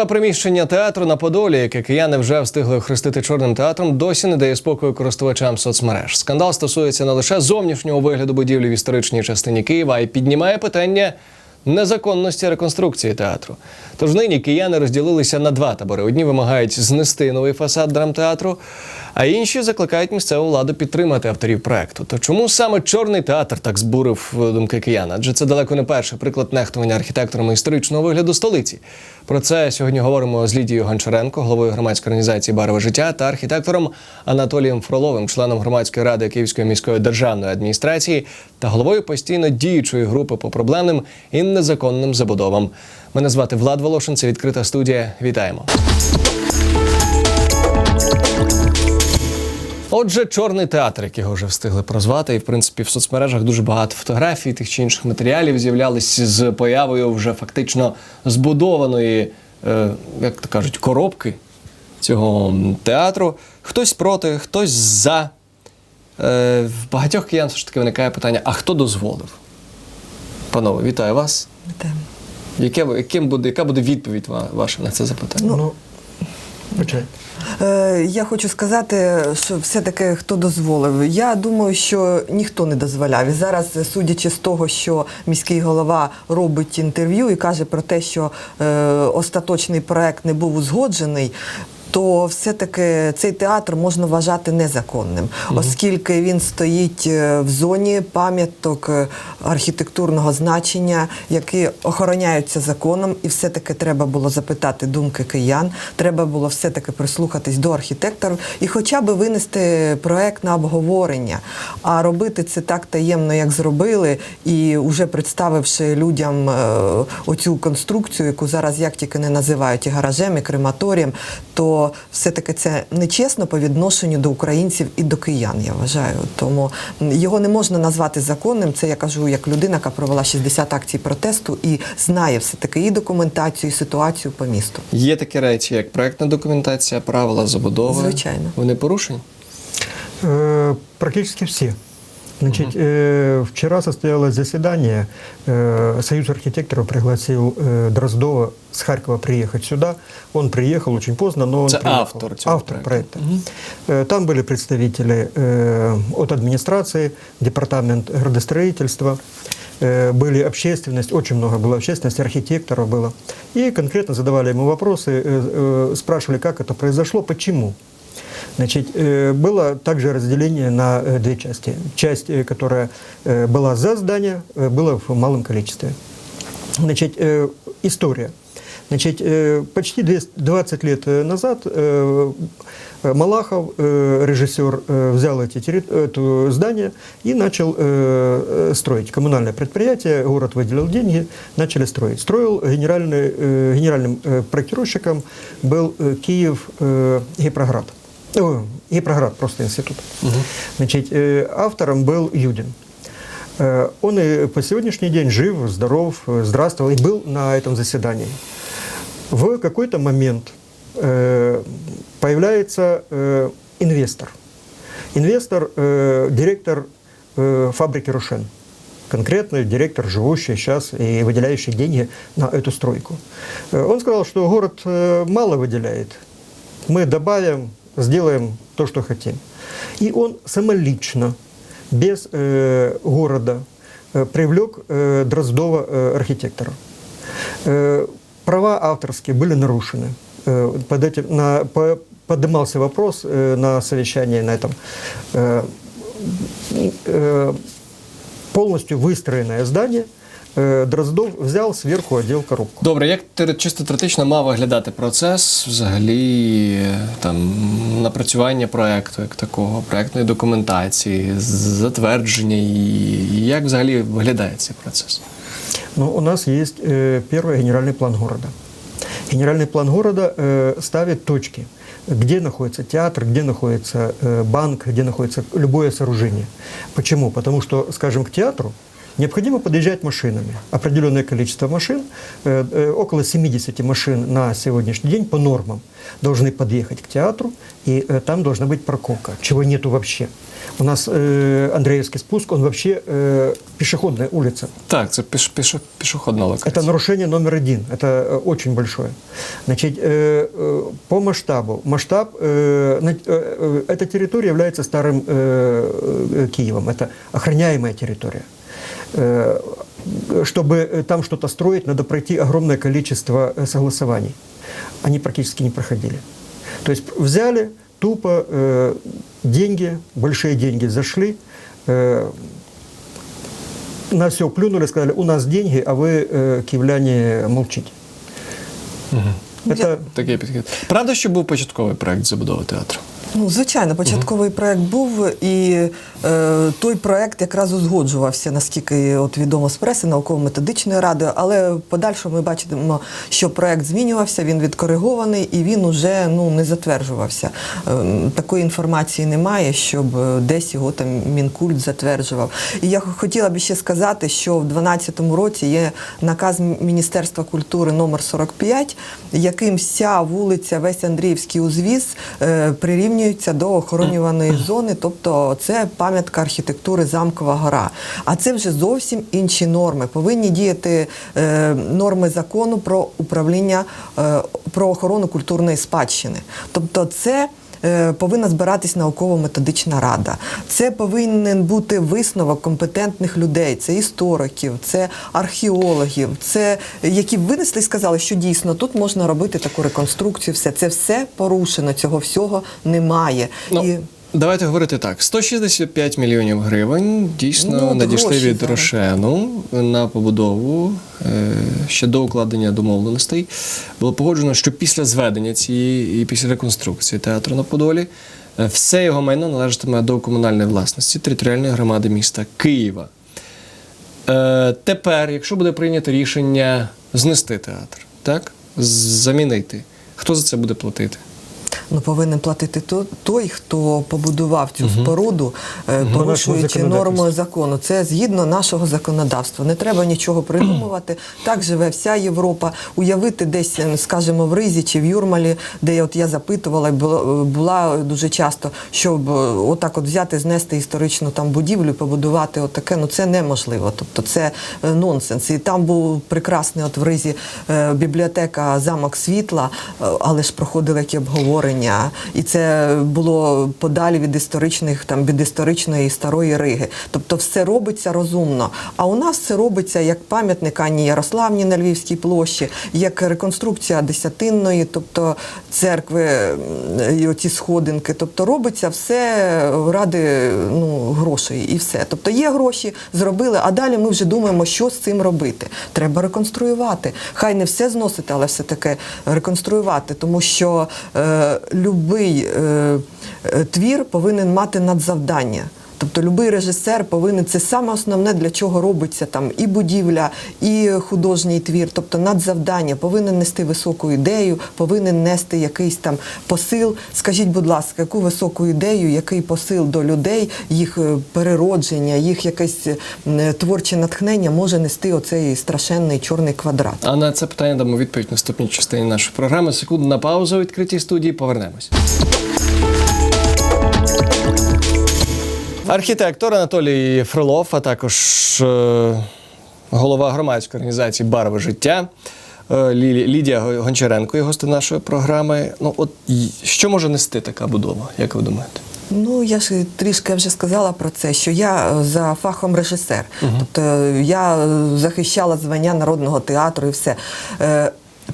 Нове приміщення театру на Подолі, яке кияни вже встигли охрестити чорним театром, досі не дає спокою користувачам соцмереж. Скандал стосується не лише зовнішнього вигляду будівлі в історичній частині Києва, а й піднімає питання незаконності реконструкції театру. Тож нині кияни розділилися на два табори. Одні вимагають знести новий фасад драмтеатру, а інші закликають місцеву владу підтримати авторів проекту. То чому саме чорний театр так збурив е, думки киян? Адже це далеко не перший приклад нехтування архітекторами історичного вигляду столиці. Про це сьогодні говоримо з Лідією Гончаренко, головою громадської організації Барве життя та архітектором Анатолієм Фроловим, членом громадської ради Київської міської державної адміністрації та головою постійно діючої групи по проблемним і незаконним забудовам. Мене звати Влад Волошин. Це відкрита студія. Вітаємо. Отже, чорний театр, як його вже встигли прозвати, і в принципі в соцмережах дуже багато фотографій тих чи інших матеріалів з'являлись з появою вже фактично збудованої, е, як то кажуть, коробки цього театру. Хтось проти, хтось за. Е, в багатьох киян все ж таки виникає питання: а хто дозволив? Панове, вітаю вас. Вітаємо. Яке, яким буде, яка буде відповідь ваша на це запитання? Ну. Е, я хочу сказати, що все-таки хто дозволив. Я думаю, що ніхто не дозволяв. І зараз, судячи з того, що міський голова робить інтерв'ю і каже про те, що е, остаточний проект не був узгоджений. То все-таки цей театр можна вважати незаконним, оскільки він стоїть е, в зоні пам'яток е, архітектурного значення, які охороняються законом, і все-таки треба було запитати думки киян, треба було все-таки прислухатись до архітекторів і хоча б винести проект на обговорення. А робити це так таємно, як зробили, і вже представивши людям е, оцю конструкцію, яку зараз як тільки не називають і гаражем, і крематорієм, то все-таки це нечесно по відношенню до українців і до киян, я вважаю. Тому його не можна назвати законним. Це я кажу як людина, яка провела 60 акцій протесту і знає все-таки і документацію, і ситуацію по місту. Є такі речі, як проектна документація, правила забудови. Звичайно. Вони порушені? Э, Практически все. Значит, э, вчера состоялось заседание. Э, Союз архитекторов пригласил э, Дроздова с Харькова приехать сюда. Он приехал очень поздно, но он Это приехал. автор этого Автор проекта. проекта. Э, Там были представители э, от администрации, департамент градостроительства, э, были общественность, очень много было общественности, архитекторов было. И конкретно задавали ему вопросы, э, э, спрашивали, как это произошло, почему. Значит, э, было также разделение на э, две части. Часть, э, которая была за здание, была в малом количестве. Значит, история. Значит, почти 200 20 лет назад Малахов, режиссер, взял эти, это здание и начал строить. Коммунальное предприятие, город выделил деньги, начали строить. Строил генеральный, генеральным проектировщиком был Киев э, Гипроград. О, Гипроград, просто институт. Значит, э, автором был Юдин. Он и по сегодняшний день жив, здоров, здравствовал и был на этом заседании. В какой-то момент появляется инвестор. Инвестор, директор фабрики «Рушен». Конкретно директор, живущий сейчас и выделяющий деньги на эту стройку. Э, Он сказал, что город э, мало выделяет. Мы добавим, сделаем то, что хотим. И он самолично, без э, города, э, привлек э, Дроздова э, архитектора. Э, права авторские были нарушены. Э, под этим, на, по- поднимался вопрос э, на совещании на этом. Э, э, полностью выстроенное здание Дроздов взял сверху одел коробку. Добре, як тер- чисто теоретично мав виглядати процес взагалі е, там напрацювання проекту як такого, проектної документації, з- затвердження і і як взагалі виглядає цей процес? Но у нас есть э, первый генеральный план города. Генеральный план города э, ставит точки, где находится театр, где находится э, банк, где находится любое сооружение. Почему? Потому что, скажем, к театру необходимо подъезжать машинами. Определенное количество машин, э, э, около 70 машин на сегодняшний день по нормам должны подъехать к театру, и э, там должна быть парковка, чего нету вообще. У нас э, Андреевский спуск, он вообще э, пешеходная улица. Так, це піш, піш, пішохідна локація. Это нарушение номер один, это э, очень большое. Значит, э, э, по масштабу. Масштаб, э, на- э, э, эта территория является старым э, э, Киевом, это охраняемая территория. Э, чтобы э, там что-то строить, надо пройти огромное количество э, согласований. Они практически не проходили. То есть взяли тупо э, деньги, большие деньги зашли, э, на все плюнули, сказали, у нас деньги, а вы, э, киевляне, молчите. Это Такий підхід. Правда, що був початковий проект забудови театру? Ну, звичайно, початковий проект був, і е, той проект якраз узгоджувався, наскільки от відомо з преси науково-методичною радою. Але в подальшому ми бачимо, що проект змінювався, він відкоригований і він уже ну не затверджувався. Е, такої інформації немає, щоб е, десь його там мінкульт затверджував. І я хотіла б ще сказати, що в 2012 році є наказ Міністерства культури номер 45, яким вся вулиця, весь Андріївський узвіз е, прирівнюється до охоронюваної зони, тобто це пам'ятка архітектури Замкова гора. А це вже зовсім інші норми. Повинні діяти е, норми закону про управління е, про охорону культурної спадщини. Тобто, це повинна збиратись науково-методична рада. Це повинен бути висновок компетентних людей, це істориків, це археологів, це які винесли і сказали, що дійсно тут можна робити таку реконструкцію. Все це все порушено, цього всього немає. Ну, І Давайте говорити так: 165 мільйонів гривень дійсно Ну, надійшли гроші від зараз. Рошену на побудову е, ще до укладення домовленостей. Було погоджено, що після зведення цієї і після реконструкції театру на Подолі е, все його майно належатиме до комунальної власності територіальної громади міста Києва. Е, тепер, якщо буде прийнято рішення знести театр, так? Замінити, хто за це буде платити? Ну повинен платити той, хто побудував цю споруду, е, порушуючи нормою закону. Це згідно нашого законодавства. Не треба нічого придумувати. Так живе вся Європа. Уявити десь, е, скажімо, в Ризі чи в Юрмалі, де я от я запитувала, і була, дуже часто, щоб е, отак от взяти, знести історичну там будівлю, побудувати отаке. Ну це неможливо. Тобто це е, нонсенс. І там був прекрасний от в Ризі е, бібліотека Замок світла, е, але ж проходили які обговорення. І це було подалі від історичних там від історичної старої Риги. Тобто все робиться розумно. А у нас це робиться як пам'ятник Ані Ярославні на Львівській площі, як реконструкція десятинної, тобто церкви і оці сходинки. Тобто робиться все ради ну, грошей і все. Тобто є гроші, зробили, а далі ми вже думаємо, що з цим робити. Треба реконструювати. Хай не все зносити, але все таки реконструювати, тому що е, любий е, е, твір повинен мати надзавдання. Тобто будь-який режисер повинен це саме основне, для чого робиться там і будівля, і художній твір, тобто надзавдання, повинен нести високу ідею, повинен нести якийсь там посил. Скажіть, будь ласка, яку високу ідею, який посил до людей, їх е, переродження, їх якесь е, творче натхнення може нести оцей страшенний чорний квадрат. А на це питання дамо відповідь в наступній частині нашої програми. Секунду на паузу відкритій студії. Повернемось. Архітектор Анатолій Фролов, а також е, голова громадської організації Барви життя. е, Лі- Лідія Гончаренко є гостем нашої програми. Ну, от що може нести така будова, як ви думаєте? Ну, я ж трішки вже сказала про це, що я е, за фахом режисер. Тобто е, я захищала звання народного театру і все.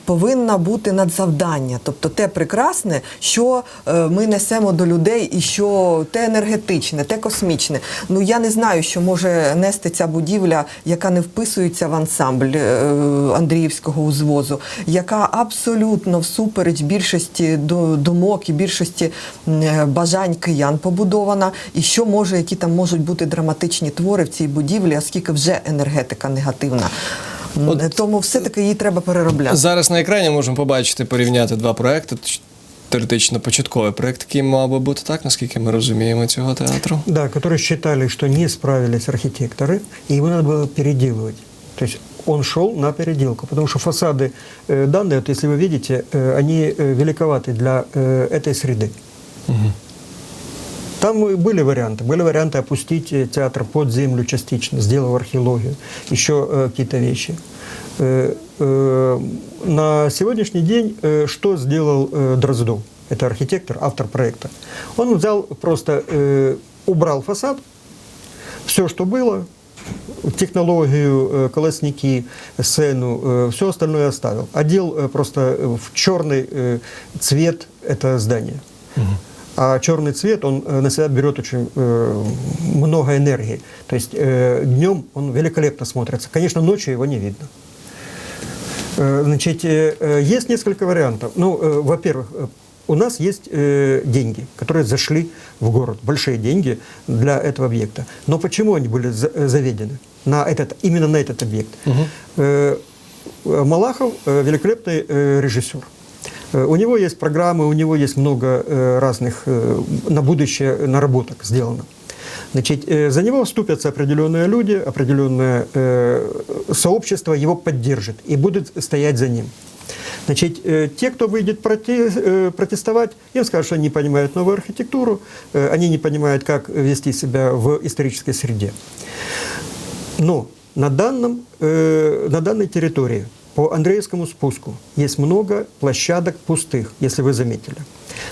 Повинна бути надзавдання, тобто те прекрасне, що е, ми несемо до людей, і що те енергетичне, те космічне. Ну я не знаю, що може нести ця будівля, яка не вписується в ансамбль е, Андріївського узвозу, яка абсолютно всупереч більшості ду- думок і більшості е, бажань киян побудована, і що може, які там можуть бути драматичні твори в цій будівлі, оскільки вже енергетика негативна. М, От- Тому все-таки її треба переробляти. Зараз на екрані можемо побачити порівняти два проекти. Ч- теоретично початковий проєкт, який мав би бути так, наскільки ми розуміємо цього театру. Да, которые считали, что не справились архитекторы, и его надо было переделывать. То есть он шел на переделку, потому что фасады э, данные, вот если вы видите, э, они э, великоваты для э, этой среды. Там были варианты. Были варианты опустить э, театр под землю частично, сделав археологию, еще э, какие-то вещи. Э, э, на сегодняшний день э, что сделал э, Дроздов? Это архитектор, автор проекта. Он взял просто, э, убрал фасад, все, что было, технологию, э, колосники, сцену, все остальное оставил. Одел э, просто э, в черный э, цвет это здание. А черный цвет, он на себя берет очень э, много энергии. То есть э, днем он великолепно смотрится. Конечно, ночью его не видно. Э, Значит, э, э, есть несколько вариантов. Ну, э, во-первых, у нас есть э, деньги, которые зашли в город, большие деньги для этого объекта. Но почему они были за- заведены на этот, именно на этот объект? Э, Малахов э, великолепный э, режиссер. Э, У него есть программы, у него есть много э, разных э, на будущее наработок сделано. Значит, за него вступятся определенные люди, определенное сообщество его поддержит и будут стоять за ним. Значит, те, кто выйдет э, протестовать, им скажут, что они не понимают новую архитектуру, они не понимают, как вести себя в исторической среде. Но на, данном, на данной территории по Андреевскому спуску есть много площадок пустых, если вы заметили.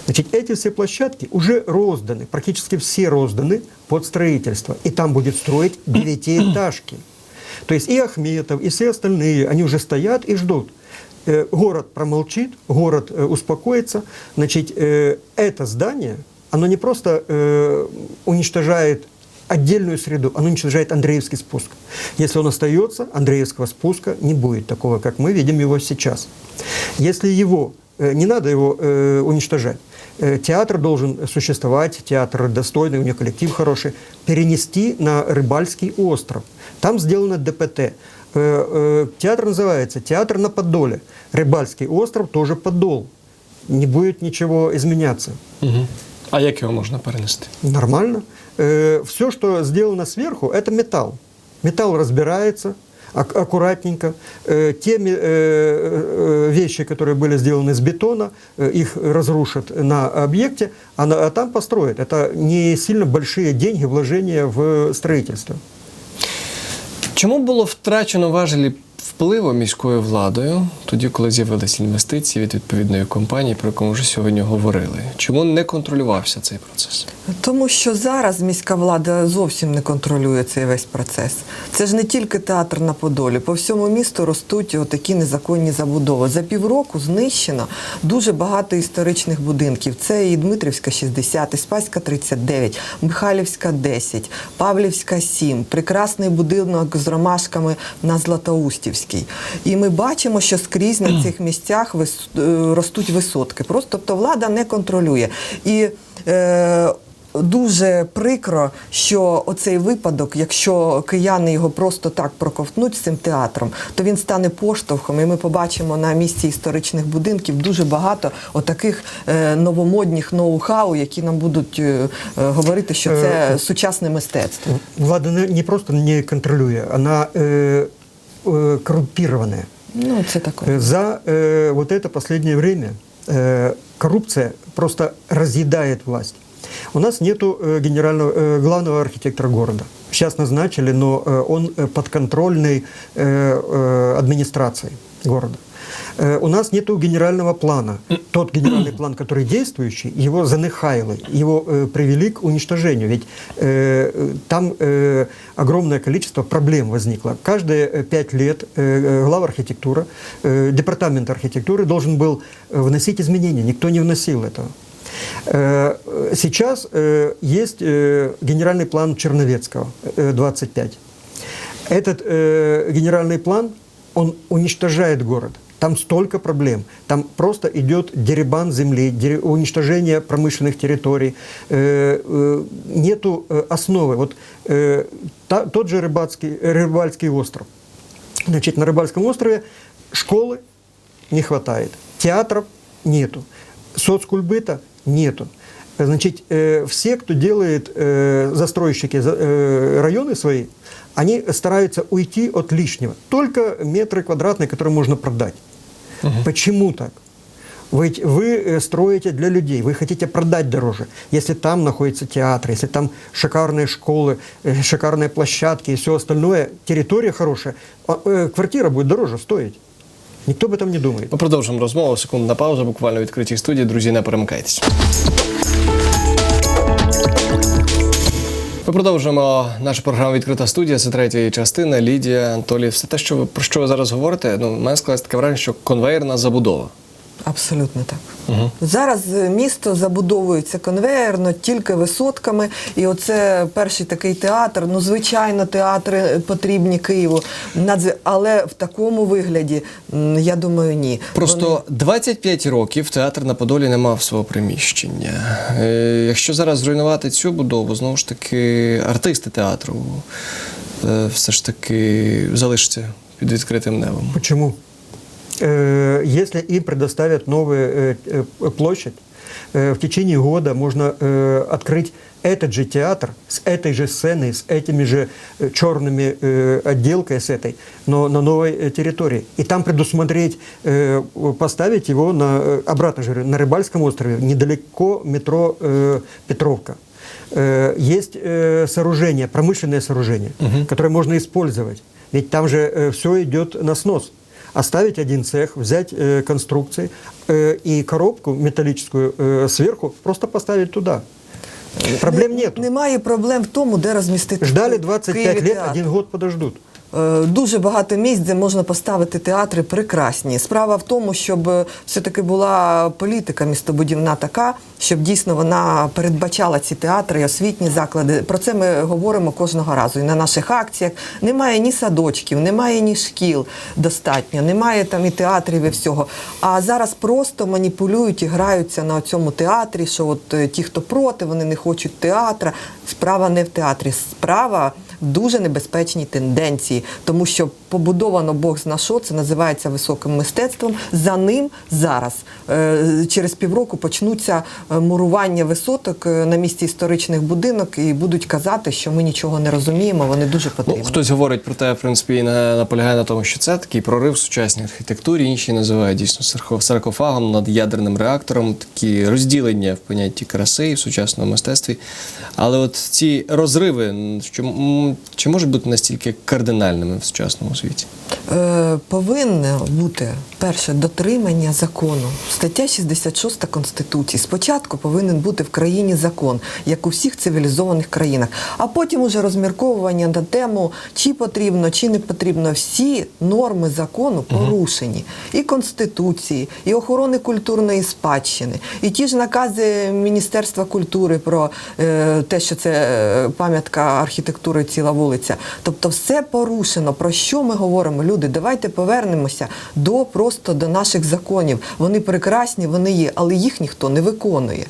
Значит, эти все площадки уже розданы, практически все розданы под строительство. И там будет строить девятиэтажки. То есть и Ахметов, и все остальные, они уже стоят и ждут. Э, Город промолчит, город э, успокоится. Значит, э, это здание, оно не просто э, уничтожает отдельную среду, оно уничтожает Андреевский спуск. Если он остается, Андреевского спуска не будет такого, как мы видим его сейчас. Если его, э, не надо его э, уничтожать, Э, театр должен существовать, театр достойный, у него коллектив хороший, перенести на Рыбальский остров. Там сделано ДПТ. Э, Театр называется «Театр на Подоле». Рыбальский остров тоже Подол. Не будет ничего изменяться. Угу. А як його можна перенести? Нормально. все, что сделано сверху, это металл. Металл разбирается ак- аккуратненько. Э, те ме- э, э, вещи, которые были сделаны из бетона, э, их разрушат на объекте, а, на- а там построят. Это не сильно большие деньги, вложения в строительство. Чому було втрачено важелі впливу міською владою, тоді, коли з'явилися інвестиції від відповідної компанії, про яку ми вже сьогодні говорили? Чому не контролювався цей процес? Тому що зараз міська влада зовсім не контролює цей весь процес. Це ж не тільки театр на Подолі. По всьому місту ростуть такі незаконні забудови. За півроку знищено дуже багато історичних будинків. Це і Дмитрівська 60, і Спаська 39, Михайлівська 10, Павлівська 7, прекрасний будинок з ромашками на Златоустівській. І ми бачимо, що скрізь на цих місцях е, ростуть висотки. Просто тобто влада не контролює. І е, Дуже прикро, що оцей випадок, якщо кияни його просто так проковтнуть з цим театром, то він стане поштовхом, і ми побачимо на місці історичних будинків дуже багато отаких е, новомодних ноу-хау, які нам будуть е, говорити, що це сучасне мистецтво. Влада не не просто не контролюет, она э, э, коррумпированная. Ну це таке. Э, За э, вот это последнее время э, коррупция просто разъедает власть. У нас нету э, генерального, э, главного архитектора города. Сейчас назначили, но э, он э, подконтрольный э, э, администрации города. Э, У нас нету генерального плана. Тот генеральный план, который действующий, его занехайло, его э, привели к уничтожению. Ведь э, там огромное количество проблем возникло. Каждые пять лет глава архитектуры, э, департамент архитектуры должен был вносить изменения. Никто не вносил этого. Сейчас есть генеральный план Черновецкого, э, 25. Этот генеральный план, он уничтожает город. Там столько проблем. Там просто идет деребан земли, дере- уничтожение промышленных территорий. Э, э, нету э, основы. Вот э, та- тот же рыбацкий, Рыбальский остров. Значит, на Рыбальском острове школы не хватает, театров нету. Соцкульбыта нету. Значит, э, все, кто делает э, застройщики за- э, районы свои, они стараются уйти от лишнего. Только метры квадратные, которые можно продать. Почему так? Ведь вы э, строите для людей, вы хотите продать дороже. Если там находится театр, если там шикарные школы, э, шикарные площадки и все остальное, территория хорошая, а, э, квартира будет дороже стоить. Никто об этом не думает. Ми продовжимо розмову. Секундна пауза, буквально в відкритій студії. Друзі, не перемикайтесь. Ми продовжуємо нашу програму Відкрита студія. Це третя її частина. Лідія, Антолі, все те, що про що ви зараз говорите, ну, в мене склалось таке враження, що конвейерна забудова. Абсолютно так. Зараз е, місто забудовується конвеєрно, тільки висотками. І оце перший такий театр. Ну, звичайно, театри потрібні Києву. Але в такому вигляді, я думаю, ні. Просто 25 років театр на Подолі не мав свого приміщення. Е, якщо зараз зруйнувати цю будову, знову ж таки, артисти театру е, все ж таки залишаться під відкритим небом. Почему? Э, Если им предоставят новую э, э, площадь, в течение года можно открыть этот же театр с этой же сценой, с этими же черными отделкой с этой, но на новой территории. И там предусмотреть, поставить его на, обратно же, на Рыбальском острове, недалеко метро Петровка. Есть сооружение, промышленное сооружение, которое можно использовать. Ведь там же все идет на снос. Оставить один цех, взять э, конструкции э, и коробку металлическую э, сверху просто поставить туда. Проблем нет. Немає проблем в тому, де розмістити Ждали в 25 Києві лет, театр. один год подождут. Е, Дуже багато місць, де можна поставити театри прекрасні. Справа в тому, щоб е, все-таки була політика містобудівна така, щоб дійсно вона передбачала ці театри, освітні заклади. Про це ми говоримо кожного разу. І на наших акціях немає ні садочків, немає ні шкіл достатньо, немає там і театрів, і всього. А зараз просто маніпулюють і граються на цьому театрі, що от е, ті, хто проти, вони не хочуть театра. Справа не в театрі, справа в дуже небезпечній тенденції, тому що побудовано Бог зна що, це називається високим мистецтвом. За ним зараз е, через півроку почнуться е, мурування висоток е, на місці історичних будинок і будуть казати, що ми нічого не розуміємо. Вони дуже потрібні. Ну, хтось говорить про те, в принципі, і на- наполягає на тому, що це такий прорив в сучасній архітектурі. Інші називають дійсно сарко- саркофагом над ядерним реактором, такі розділення в понятті краси в сучасному мистецтві. Але от ці розриви, що, чи можуть бути настільки кардинальними в сучасному світі? Е, повинне бути перше дотримання закону. Стаття 66 Конституції. Спочатку повинен бути в країні закон, як у всіх цивілізованих країнах, а потім уже розмірковування на тему, чи потрібно, чи не потрібно. Всі норми закону порушені. І Конституції, і охорони культурної спадщини, і ті ж накази Міністерства культури про е, те, що це е, пам'ятка архітектури ціла вулиця. Тобто все порушено. Про що ми говоримо? Люди, давайте повернемося до просто до наших законів. Вони прекрасні, вони є, але їх ніхто не виконує.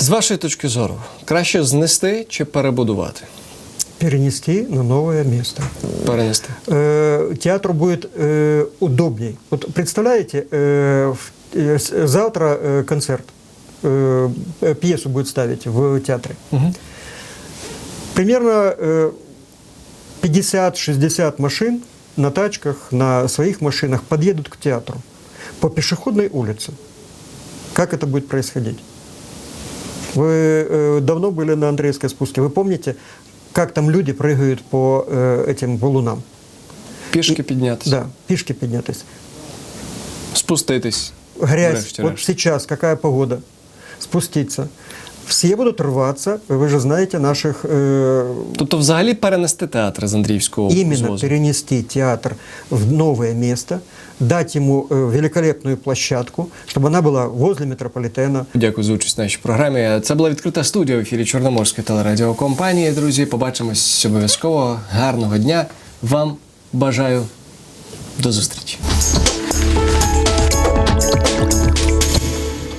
З вашої точки зору, краще знести чи перебудувати? Перенести на новое место. Перенести. Э, театру будет э, удобней. Вот представляете, э, в- э, с- завтра э, концерт, э, э, пьесу будет ставить в театре. Примерно э, 50-60 машин на тачках, на своих машинах подъедут к театру по пешеходной улице. Как это будет происходить? Вы э, давно были на Андреевской спуске. Вы помните, как там люди прыгают по э, этим валунам? Пішки піднятися, Да, пешки поднятись. спуститись. Грязь. Врешті-решт. Вот сейчас какая погода? Спуститься. Все будут рваться, вы же знаете наших... э, Тобто, взагалі перенести театр з Андріївського именно звозу. перенести театр в новое место, дать ему э, великолепную площадку, чтобы она была возле метрополитена, Дякую за участь в нашій програмі. Це була відкрита студія в ефірі Чорноморської телерадіокомпанії. Друзі, побачимось обов'язково. Гарного дня. Вам бажаю до зустрічі.